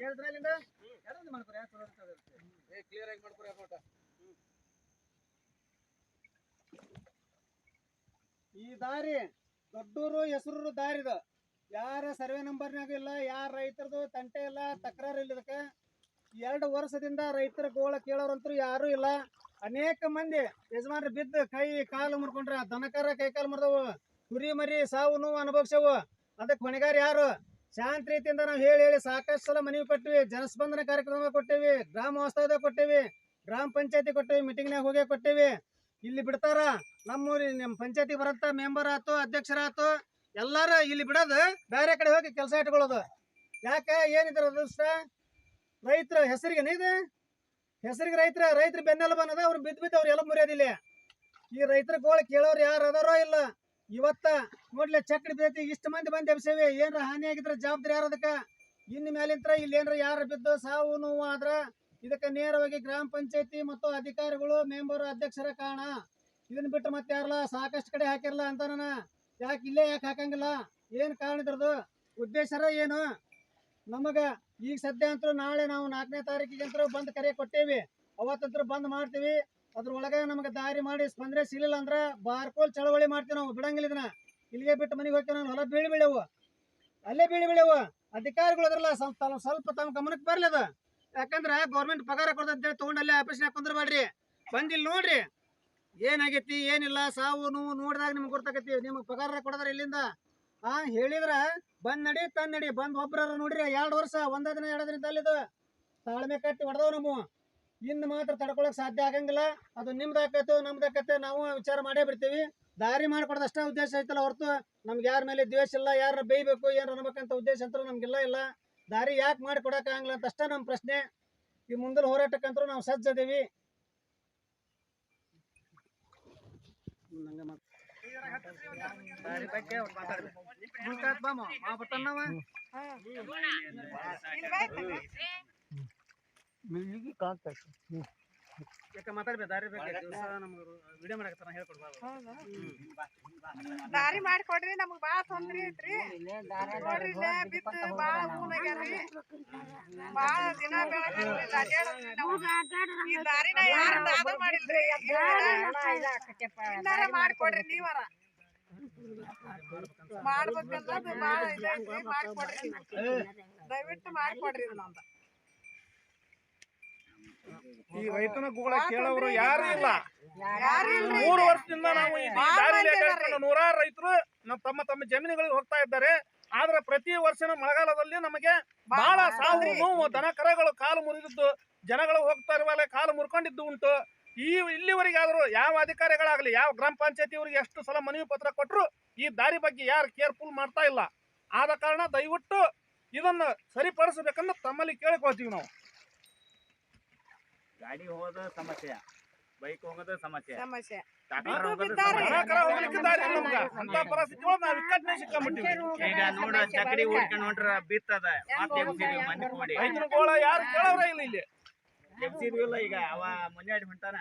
ಕೇಳಿದ್ರ ಯಾರು ಮಾಡ್ಕೊರಿ ಯಾಕೆ ಚಲೋ ಇರ್ತದೆ ಏ ಕ್ಲಿಯರ್ ಆಗಿ ಮಾಡ್ಕೊರಿ ನೋಟ ಈ ದಾರಿ ದೊಡ್ಡೂರು ಹೆಸರು ದಾರಿದು ಯಾರ ಸರ್ವೆ ನಂಬರ್ನಾಗ ಇಲ್ಲ ಯಾರ ರೈತರದು ತಂಟೆ ಇಲ್ಲ ತಕರಾರು ಇಲ್ಲ ಇದಕ್ಕೆ. ಎರಡು ವರ್ಷದಿಂದ ರೈತರ ಗೋಳ ಕೇಳೋರಂತೂ ಯಾರು ಇಲ್ಲ. ಅನೇಕ ಮಂದಿ ಯಜಮಾನ್ರು ಬಿದ್ದು ಕೈ ಕಾಲು ಮುರ್ಕೊಂಡ್ರ ದನಕರ ಕೈ ಕಾಲು ಮುರಿದವು. ಕುರಿ ಮರಿ ಸಾವು ನೋವು ಅನುಭವಿಸವು. ಅದಕ್ಕೆ ಹೊಣೆಗಾರ ಯಾರು? ಶಾಂತ ರೀತಿಯಿಂದ ನಾವು ಹೇಳಿ ಹೇಳಿ ಸಾಕಷ್ಟು ಸಲ ಮನವಿ ಕೊಟ್ಟಿವಿ. ಜನಸ್ಪಂದನ ಕಾರ್ಯಕ್ರಮ ಕೊಟ್ಟಿವಿ, ಗ್ರಾಮ ವಾಸ್ತವ್ಯ ಕೊಟ್ಟಿವಿ, ಗ್ರಾಮ ಪಂಚಾಯತಿ ಮೀಟಿಂಗ್ ಮೀಟಿಂಗ್ನಾಗ ಹೋಗಿ ಕೊಟ್ಟಿವಿ. ಇಲ್ಲಿ ಬಿಡ್ತಾರ ನಮ್ಮೂರಿ ನಮ್ಮ ಪಂಚಾಯತಿ ಬರಂತ ಮೆಂಬರ್ ಆತು, ಅಧ್ಯಕ್ಷರಾತು, ಎಲ್ಲಾರು ಇಲ್ಲಿ ಬಿಡೋದು, ಬೇರೆ ಕಡೆ ಹೋಗಿ ಕೆಲಸ ಇಟ್ಕೊಳ್ಳೋದು. ಯಾಕೆ? ಏನಿದ್ರ ಅದೃಷ್ಟ? ರೈತರ ಹೆಸರಿಗೆ ಇದು? ಹೆಸರಿಗೆ ರೈತರ ರೈತರ ಬೆನ್ನೆಲುಬು ಅನ್ನೋದು ಅವ್ರು ಬಿದ್ದು ಬಿದ್ದು ಅವ್ರು ಎಲ್ಲ ಮುರಿಯೋದಿಲ್ಲ. ಈ ರೈತರ ಗೋಳು ಕೇಳೋರು ಯಾರು ಅದಾರೋ ಇಲ್ಲ. ಇವತ್ತ ನೋಡ್ಲೆ ಚಕ್ರ ಬಿದ್ದೈತಿ ಇಷ್ಟು ಮಂದಿ ಬಂದು ಎಬ್ಸೇವಿ. ಏನ್ರ ಹಾನಿ ಆಗಿದ್ರೆ ಜವಾಬ್ದಾರಿ ಯಾರು ಅದಕ್ಕೆ? ಇನ್ನು ಮೇಲಿಂತ್ರ ಇಲ್ಲಿ ಏನ್ರ ಯಾರು ಬಿದ್ದು ಸಾವು ನೋವು ಆದ್ರ ಇದಕ್ಕೆ ನೇರವಾಗಿ ಗ್ರಾಮ ಪಂಚಾಯತಿ ಮತ್ತು ಅಧಿಕಾರಿಗಳು ಮೆಂಬರ್ ಅಧ್ಯಕ್ಷರ ಕಾರಣ ಇದನ್ನ ಬಿಟ್ಟು ಮತ್ತೆ ಯಾರಲ್ಲ ಸಾಕಷ್ಟು ಕಡೆ ಹಾಕಿರಲ್ಲ ಅಂತ ನಾನು ಯಾಕೆ ಇಲ್ಲೇ ಯಾಕೆ ಹಾಕಂಗಿಲ್ಲ? ಏನು ಕಾರಣ ಇದ್ರದ್ದು ಉದ್ದೇಶರ ಏನು? ನಮಗ ಈಗ ಸದ್ಯ ಅಂತೂ ನಾಳೆ ನಾವು ನಾಲ್ಕನೇ ತಾರೀಕಿಗೆ ಅಂತೂ ಬಂದ್ ಕರೆ ಕೊಟ್ಟೇವಿ. ಅವತ್ತಂತ್ರ ಬಂದ್ ಮಾಡ್ತೀವಿ. ಅದ್ರೊಳಗೆ ನಮಗೆ ದಾರಿ ಮಾಡಿ ಸ್ಪಂದನೆ ಸಿಗಲಿಲ್ಲ ಅಂದ್ರೆ ಬಾರ್ಕೋಲ್ ಚಳವಳಿ ಮಾಡ್ತೀವಿ ನಾವು, ಬಿಡಂಗಿಲ್ಲ ಇದನ್ನ. ಇಲ್ಲಿಗೆ ಬಿಟ್ಟು ಮನೆಗೆ ಹೋಗ್ತೀವಿ ನಾನು ಹೊಲ ಬೀಳಿ ಬೀಳವು. ಅಲ್ಲೇ ಬೀಳಿ ಬೀಳವು. ಅಧಿಕಾರಿಗಳು ಅದ್ರಲ್ಲ ಸ್ವಲ್ಪ ಸ್ವಲ್ಪ ತಮ್ಮ ಗಮನಕ್ಕೆ ಬರ್ಲಿ ಅದು. ಯಾಕಂದ್ರೆ ಗೌರ್ಮೆಂಟ್ ಪಗಾರ ಕೊಡ್ತಂತೇಳಿ ತಗೊಂಡು ಅಲ್ಲೇ ಆಫೀಸ್ನಾಗ ಕುಂದ್ರಬೇಡ್ರಿ. ಬಂದಿಲ್ಲ ನೋಡ್ರಿ. ಏನಾಗೈತಿ, ಏನಿಲ್ಲ, ಸಾವು, ನೋವು ನೋಡಿದಾಗ ನಿಮ್ಗೆ ಗೊತ್ತಾಗೈತಿ, ನಿಮ್ಗೆ ಪಗಾರ ಕೊಡದ್ರ ಇಲ್ಲಿಂದ. ಆ, ಹೇಳಿದ್ರ ಬಂದ್ ನಡಿ, ತಂದ್ ನಡಿ. ಬಂದ್ ಒಬ್ರ ನೋಡ್ರಿ, ಎರಡು ವರ್ಷ, ಒಂದ ದಿನ, ಎರಡು ಅಲ್ಲಿದು ತಾಳ್ಮೆ ಕಟ್ಟಿ ಹೊಡೆದವ್ ನಾವು ಇನ್ನು ಮಾತ್ರ ತಡ್ಕೊಳಕ್ ಸಾಧ್ಯ ಆಗಂಗಿಲ್ಲ. ಅದು ನಿಮ್ದಾಕತ್ತು, ನಮ್ದಾಕತ್ತೆ, ನಾವು ವಿಚಾರ ಮಾಡೇ ಬಿಡ್ತೀವಿ. ದಾರಿ ಮಾಡ್ಕೊಡೋದು ಅಷ್ಟೇ ಉದ್ದೇಶ ಐತಲ್ಲ ಹೊರತು. ನಮ್ಗೆ ಯಾರ ಮೇಲೆ ದ್ವೇಷ ಇಲ್ಲ ಯಾರ ಬೇಯಬೇಕು, ಏನು ಅನ್ಬೇಕಂತ ಉದ್ದೇಶ ಅಂತೂ ನಮ್ಗಿಲ್ಲ ಇಲ್ಲ ದಾರಿ ಯಾಕೆ ಮಾಡಿ ಆಗಂಗಿಲ್ಲ ಅಂತ ಅಷ್ಟೇ ನಮ್ಮ ಪ್ರಶ್ನೆ. ಈ ಮುಂದಿನ ಹೋರಾಟಕ್ಕಂತೂ ನಾವು ಸಜ್ಜದೀವಿ. ಕಾಣ್ತಾ ಇತ್ತು ಯಾಕೆ ಮಾತಾಡ್ಬೇಕು ದಾರಿ ದಿವಸ ನಮ್ಗೆ ವಿಡಿಯೋ ಮಾಡಕತ್ತಾರ ಹೇಳ್ಕೊಡ್ಬಾರ್ದು ದಾರಿ ಮಾಡ್ಕೊಡ್ರಿ ನಮ್ಗೆ ಬಾಳ ತೊಂದ್ರಿ ಐತ್ರಿ. ನೋಡ್ರಿ ಇಲ್ಲೇ ಬಿತ್ತು ಬಾಳ ಊನಾಗ್ಯಾರ್ರಿ ಬಾಳ ದಿನ ಬೆಳಗ್ರಿ ಅಡ್ಯಾಡೋದ್ರಿ ನಾವು. ಈ ದಾರಿನ ಯಾರು ದಾದ ಮಾಡಿಲ್ರಿ? ಇನ್ನಾರ ಮಾಡ್ಕೊಡ್ರಿ ನೀವರ. ಮಾಡ್ಬೇಕನ್ನೋದು ಬಾಳ ಇದೈತ್ರಿ ಮಾಡ್ಕೊಡ್ರಿ. ದಯವಿಟ್ಟು ಮಾಡ್ಕೊಡ್ರಿ ಇದನ್ನೊಂದ. ಈ ರೈತನ ಗೋಳ ಕೇಳೋರು ಯಾರು ಇಲ್ಲ. ಮೂರು ವರ್ಷದಿಂದ ನಾವು ಈ ದಾರಿಯಲ್ಲಿ ಅಡ್ಡಾಡ್ಕೊಂಡು ನೂರಾರು ರೈತರು ನಮ್ಮ ತಮ್ಮ ತಮ್ಮ ಜಮೀನುಗಳಿಗೆ ಹೋಗ್ತಾ ಇದ್ದಾರೆ. ಆದ್ರೆ ಪ್ರತಿ ವರ್ಷನ ಮಳೆಗಾಲದಲ್ಲಿ ನಮಗೆ ಬಹಳ ಸಾವು ನೋವು ದನ ಕರಗಳು ಕಾಲು ಮುರಿದಿದ್ದು ಜನಗಳು ಹೋಗ್ತಾ ಇರುವಲ್ಲ ಕಾಲು ಮುರ್ಕೊಂಡಿದ್ದು ಉಂಟು. ಈ ಇಲ್ಲಿವರೆಗೆ ಆದರೂ ಯಾವ ಅಧಿಕಾರಿಗಳಾಗಲಿ ಯಾವ ಗ್ರಾಮ ಪಂಚಾಯತಿಯವರಿಗೆ ಎಷ್ಟು ಸಲ ಮನವಿ ಪತ್ರ ಕೊಟ್ಟರು ಈ ದಾರಿ ಬಗ್ಗೆ ಯಾರು ಕೇರ್ಫುಲ್ ಮಾಡ್ತಾ ಇಲ್ಲ. ಆದ ಕಾರಣ ದಯವಿಟ್ಟು ಇದನ್ನು ಸರಿಪಡಿಸಬೇಕಂದ್ರೆ ತಮ್ಮಲ್ಲಿ ಕೇಳಿಕೊಳ್ತೀವಿ ನಾವು. ಗಾಡಿ ಹೋದ ಸಮಸ್ಯೆ ಬೈಕ್ ಹೋಗದ ಸಮಸ್ಯೆ. ಸಮಸ್ಯೆ. ಟ್ರ್ಯಾಕ್ಟರ್ ಹೋಗೋದು. ಸಮಸ್ಯೆ. ಈಗ ನೋಡ ಚಕಡಿ ಉಡ್ಕೊಂಡ್ ಹೊಂಟ್ರ ಬಿತ್ತದ. ಮತ್ತೆ ಎಬ್ಸಿದ್ವಿ ಕೂಡಿ. ಎಬ್ಸಿದ್ವಿ ಇಲ್ಲ ಈಗ ಅವ ಹೊಂಟಾನ.